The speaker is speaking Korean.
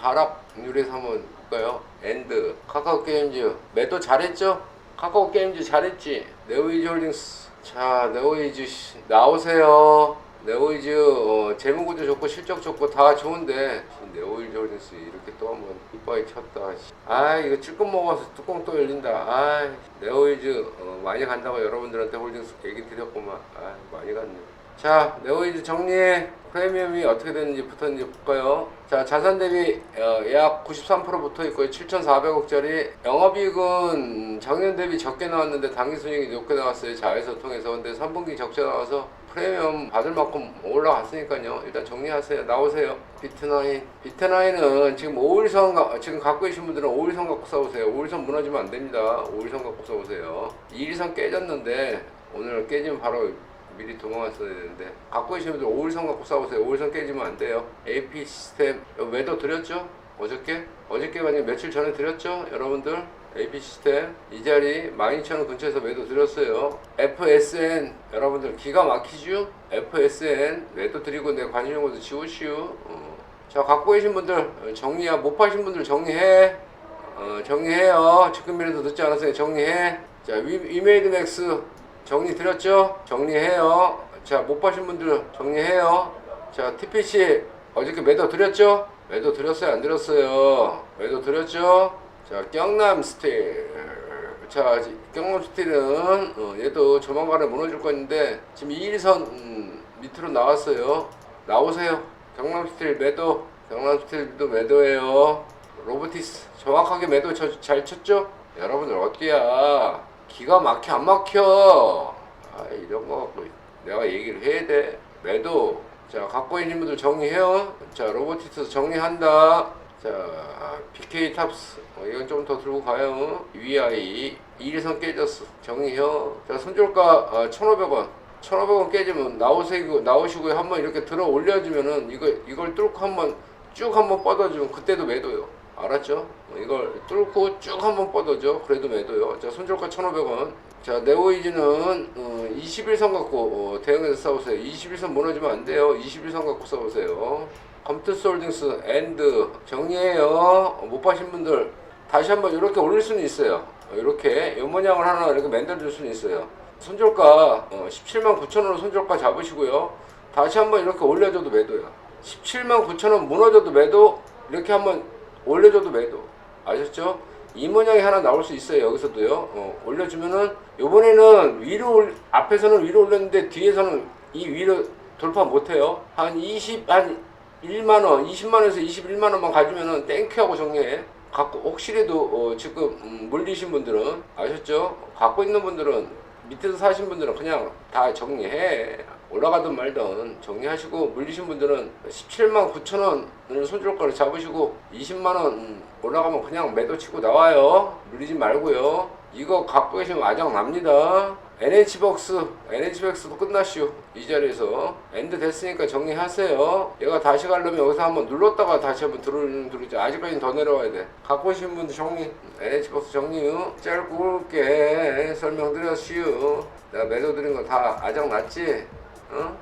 하락률에서 한번 볼까요? 엔드 카카오 게임즈 매도 잘했죠? 카카오 게임즈 잘했지? 네오이즈 홀딩스 자 네오이즈 씨, 나오세요 네오이즈 어, 재무구조 좋고 실적 좋고 다 좋은데 네오이즈 홀딩스 이렇게 또 한번 이빠이 쳤다 씨. 아 이거 찔끔 먹어서 뚜껑 또 열린다 아 네오이즈 어, 많이 간다고 여러분들한테 홀딩스 얘기 드렸구만 아 많이 갔네 자, 네오이즈 정리해. 프리미엄이 어떻게 되는지 붙었는지 볼까요? 자, 자산 대비 어, 약 93% 붙어 있고요. 7,400억짜리. 영업이익은 작년 대비 적게 나왔는데 당기순이익이 높게 나왔어요. 자회사 통해서. 근데 3분기 적자 나와서 프리미엄 받을 만큼 올라갔으니까요. 일단 정리하세요. 나오세요. 비트나인. 비트나인은 지금 5일선, 가- 지금 갖고 계신 분들은 5일선 갖고 싸우세요. 5일선 무너지면 안 됩니다. 5일선 갖고 싸우세요. 2일선 깨졌는데 오늘 깨지면 바로 미리 도망갔어야 되는데 갖고 계신 분들 5일선 갖고 싸우세요 5일선 깨지면 안 돼요 AP 시스템 매도 드렸죠? 어저께? 어저께가 아니라 며칠 전에 드렸죠? 여러분들 AP 시스템 이 자리 12,000원 근처에서 매도 드렸어요 FSN 여러분들 기가 막히죠? FSN 매도 드리고 내 관심 용어도 지우시오 어. 자 갖고 계신 분들 어, 정리야 못 파신 분들 정리해 어, 정리해요 지금이라도 늦지 않았어요 정리해 자 위, 위메이드 맥스 정리 드렸죠? 정리해요. 자, 못 파신 분들 정리해요. 자, TPC 어저께 매도 드렸죠? 매도 드렸어요? 안 드렸어요? 매도 드렸죠? 자, 경남 스틸. 자, 지- 경남 스틸은 어, 얘도 조만간에 무너질 건데 지금 2일선 음, 밑으로 나왔어요. 나오세요. 경남 스틸 매도. 경남 스틸도 매도예요. 로보티스 정확하게 매도 저- 잘 쳤죠? 여러분들 어때야? 기가 막혀 안 막혀? 아 이런 거 갖고 내가 얘기를 해야 돼. 매도 자 갖고 있는 분들 정리해요. 자 로보티스 정리한다. 자 BK 탑스 어, 이건 좀 더 들고 가요. VI 1일선 깨졌어. 정리해요. 자 손절가 어, 1,500원. 1,500원 깨지면 나오시고 나오시고 한번 이렇게 들어 올려주면은 이거 이걸 뚫고 한번 쭉 한번 뻗어주면 그때도 매도요. 알았죠? 어, 이걸 뚫고 쭉 한번 뻗어줘. 그래도 매도요. 자, 손절가 1,500원. 자, 네오이즈는 어, 21선 갖고 어, 대응해서 싸우세요. 21선 무너지면 안 돼요. 21선 갖고 싸우세요. 컴투스 홀딩스 엔드 정리해요. 어, 못 파신 분들 다시 한번 이렇게 올릴 수는 있어요. 어, 이렇게 연모양을 하나 이렇게 만들어줄 수는 있어요. 손절가 어, 17만 9천 원으로 손절가 잡으시고요. 다시 한번 이렇게 올려줘도 매도야. 17만 9천 원 무너져도 매도 이렇게 한번 올려줘도 매도. 아셨죠? 이 모양이 하나 나올 수 있어요 여기서도요. 어, 올려주면은 요번에는 위로 올, 앞에서는 위로 올렸는데 뒤에서는 이 위로 돌파 못해요. 한 20, 한 1만원 20만원에서 21만원만 가지면은 땡큐하고 정리해. 갖고 혹시라도 어, 지금 음, 물리신 분들은 아셨죠? 갖고 있는 분들은 밑에서 사신 분들은 그냥 다 정리해 올라가든 말든 정리하시고 물리신 분들은 17만 9천 원을 손절가를 잡으시고 20만 원 올라가면 그냥 매도 치고 나와요. 물리지 말고요. 이거 갖고 계시면 아장 납니다. NH박스 NH박스도 끝났슈. 이 자리에서 엔드 됐으니까 정리하세요. 얘가 다시 가려면 여기서 한번 눌렀다가 다시 한번 들어오는 들어오지. 아직까지는 더 내려와야 돼. 갖고 계신 분들 정리. NH박스 정리요 짧고 굵게 설명드렸슈. 내가 매도 드린 거 다 아장 났지 어?